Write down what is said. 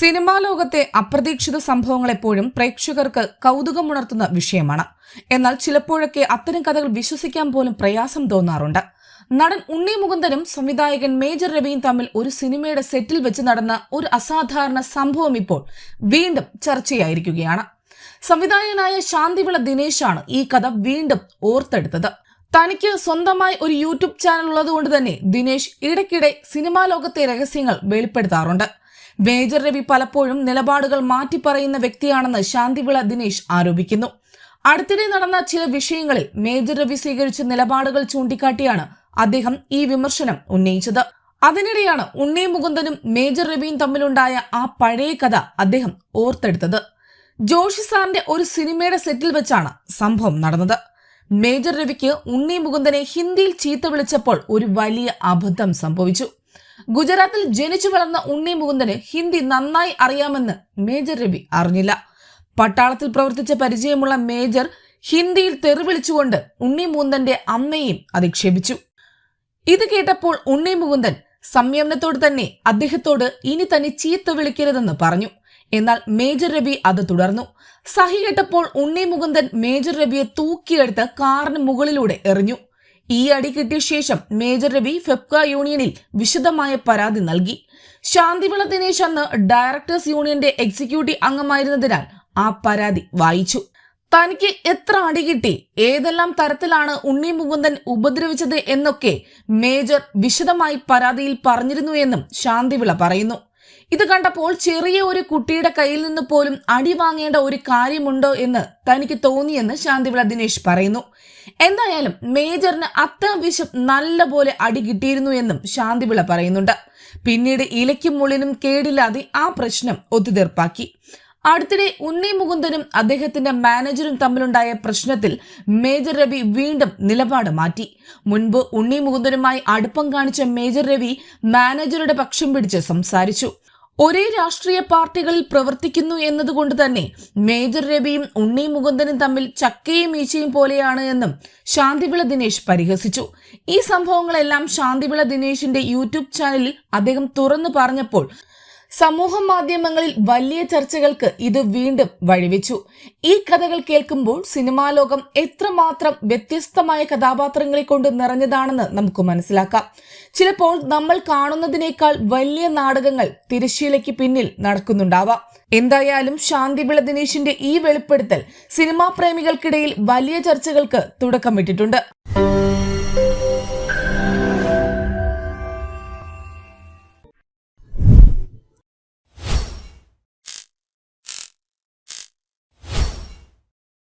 Cinema ലോകത്തെ അപ്രതീക്ഷിത സംഭവങ്ങൾ എപ്പോഴും പ്രേക്ഷകർക്ക് കൗതുകമുണർത്തുന്ന വിഷയമാണ്. എന്നാൽ ചിലപ്പോഴൊക്കെ അത്തരം കഥകൾ വിശ്വസിക്കാൻ പോലും പ്രയാസം തോന്നാറുണ്ട്. നടൻ ഉണ്ണി മുകുന്ദനും സംവിധായകൻ മേജർ രവിയും തമ്മിൽ ഒരു സിനിമയുടെ സെറ്റിൽ വെച്ച് നടന്ന ഒരു അസാധാരണ സംഭവം ഇപ്പോൾ വീണ്ടും ചർച്ചയായിരിക്കുകയാണ്. സംവിധായകനായ ശാന്തിവിള ദിനേശാണ് ഈ കഥ വീണ്ടും ഓർത്തെടുത്തത്. തനിക്ക് സ്വന്തമായി ഒരു യൂട്യൂബ് ചാനൽ ഉള്ളതുകൊണ്ട് തന്നെ ദിനേശ് ഇടയ്ക്കിടെ സിനിമാ ലോകത്തെ രഹസ്യങ്ങൾ വെളിപ്പെടുത്താറുണ്ട്. മേജർ രവി പലപ്പോഴും നിലപാടുകൾ മാറ്റി പറയുന്ന വ്യക്തിയാണെന്ന് ശാന്തിവിള ദിനേശ് ആരോപിക്കുന്നു. അടുത്തിടെ നടന്ന ചില വിഷയങ്ങളിൽ മേജർ രവി സ്വീകരിച്ച നിലപാടുകൾ ചൂണ്ടിക്കാട്ടിയാണ് അദ്ദേഹം ഈ വിമർശനം ഉന്നയിച്ചത്. അതിനിടെയാണ് ഉണ്ണി മുകുന്ദനും മേജർ രവിയും തമ്മിലുണ്ടായ ആ പഴയ കഥ അദ്ദേഹം ഓർത്തെടുത്തത്. ജോഷി സാറിന്റെ ഒരു സിനിമയുടെ സെറ്റിൽ വെച്ചാണ് സംഭവം നടന്നത്. മേജർ രവിക്ക് ഉണ്ണി മുകുന്ദനെ ഹിന്ദിയിൽ ചീത്ത വിളിച്ചപ്പോൾ ഒരു വലിയ അബദ്ധം സംഭവിച്ചു. ഗുജറാത്തിൽ ജനിച്ചു വളർന്ന ഉണ്ണി മുകുന്ദന് ഹിന്ദി നന്നായി അറിയാമെന്ന് മേജർ രവി അറിഞ്ഞില്ല. പട്ടാളത്തിൽ പ്രവർത്തിച്ച പരിചയമുള്ള മേജർ ഹിന്ദിയിൽ തെറിവിളിച്ചുകൊണ്ട് ഉണ്ണി മുകുന്ദന്റെ അമ്മയെയും അധിക്ഷേപിച്ചു. ഇത് കേട്ടപ്പോൾ ഉണ്ണി മുകുന്ദൻ സംയമനത്തോട് തന്നെ അദ്ദേഹത്തോട് ഇനി തന്നെ ചീത്ത വിളിക്കരുതെന്ന് പറഞ്ഞു. എന്നാൽ മേജർ രവി അത് തുടർന്നു. സഹി കേട്ടപ്പോൾ ഉണ്ണി മുകുന്ദൻ മേജർ രവിയെ തൂക്കിയെടുത്ത് കാറിന് മുകളിലൂടെ എറിഞ്ഞു. ഈ അടി കിട്ടിയ ശേഷം മേജർ രവി ഫെപ്ക യൂണിയനിൽ വിശദമായ പരാതി നൽകി. ശാന്തിവിള ദിനേശ് അന്ന് ഡയറക്ടേഴ്സ് യൂണിയന്റെ എക്സിക്യൂട്ടീവ് അംഗമായിരുന്നതിനാൽ ആ പരാതി വായിച്ചു. തനിക്ക് എത്ര അടി കിട്ടി ഏതെല്ലാം തരത്തിലാണ് ഉണ്ണി മുകുന്ദൻ ഉപദ്രവിച്ചത് എന്നൊക്കെ മേജർ വിശദമായി പരാതിയിൽ പറഞ്ഞിരുന്നു എന്നും ശാന്തിവിള പറയുന്നു. ഇത് കണ്ടപ്പോൾ ചെറിയ ഒരു കുട്ടിയുടെ കയ്യിൽ നിന്ന് പോലും അടി വാങ്ങേണ്ട ഒരു കാര്യമുണ്ടോ എന്ന് തനിക്ക് തോന്നിയെന്ന് ശാന്തിവിള ദിനേശ് പറയുന്നു. എന്തായാലും മേജറിന് അത്യാവശ്യം നല്ലപോലെ അടി കിട്ടിയിരുന്നു എന്നും ശാന്തിവിള പറയുന്നുണ്ട്. പിന്നീട് ഇലയ്ക്കും മുള്ളിനും കേടില്ലാതെ ആ പ്രശ്നം ഒത്തുതീർപ്പാക്കി. അടുത്തിടെ ഉണ്ണി മുകുന്ദനും അദ്ദേഹത്തിന്റെ മാനേജറും തമ്മിലുണ്ടായ പ്രശ്നത്തിൽ മേജർ രവി വീണ്ടും നിലപാട് മാറ്റി. മുൻപ് ഉണ്ണി മുകുന്ദനുമായി അടുപ്പം കാണിച്ച മേജർ രവി മാനേജറുടെ പക്ഷം പിടിച്ച് സംസാരിച്ചു. ഒരേ രാഷ്ട്രീയ പാർട്ടികളിൽ പ്രവർത്തിക്കുന്നു എന്നതുകൊണ്ട് തന്നെ മേജർ രവിയും ഉണ്ണി മുകുന്ദനും തമ്മിൽ ചക്കയും ഈച്ചയും പോലെയാണ് എന്നും ശാന്തിവിള ദിനേശ് പരിഹസിച്ചു. ഈ സംഭവങ്ങളെല്ലാം ശാന്തിവിള ദിനേശിന്റെ യൂട്യൂബ് ചാനലിൽ അദ്ദേഹം തുറന്നു പറഞ്ഞപ്പോൾ സമൂഹ മാധ്യമങ്ങളിൽ വലിയ ചർച്ചകൾക്ക് ഇത് വീണ്ടും വഴിവെച്ചു. ഈ കഥകൾ കേൾക്കുമ്പോൾ സിനിമാ ലോകം എത്രമാത്രം വ്യത്യസ്തമായ കഥാപാത്രങ്ങളെ കൊണ്ട് നിറഞ്ഞതാണെന്ന് നമുക്ക് മനസ്സിലാക്കാം. ചിലപ്പോൾ നമ്മൾ കാണുന്നതിനേക്കാൾ വലിയ നാടകങ്ങൾ തിരശ്ശീലയ്ക്ക് പിന്നിൽ നടക്കുന്നുണ്ടാവാം. എന്തായാലും ശാന്തിവിള ദിനേശിന്റെ ഈ വെളിപ്പെടുത്തൽ സിനിമാ പ്രേമികൾക്കിടയിൽ വലിയ ചർച്ചകൾക്ക് തുടക്കമിട്ടിട്ടുണ്ട്.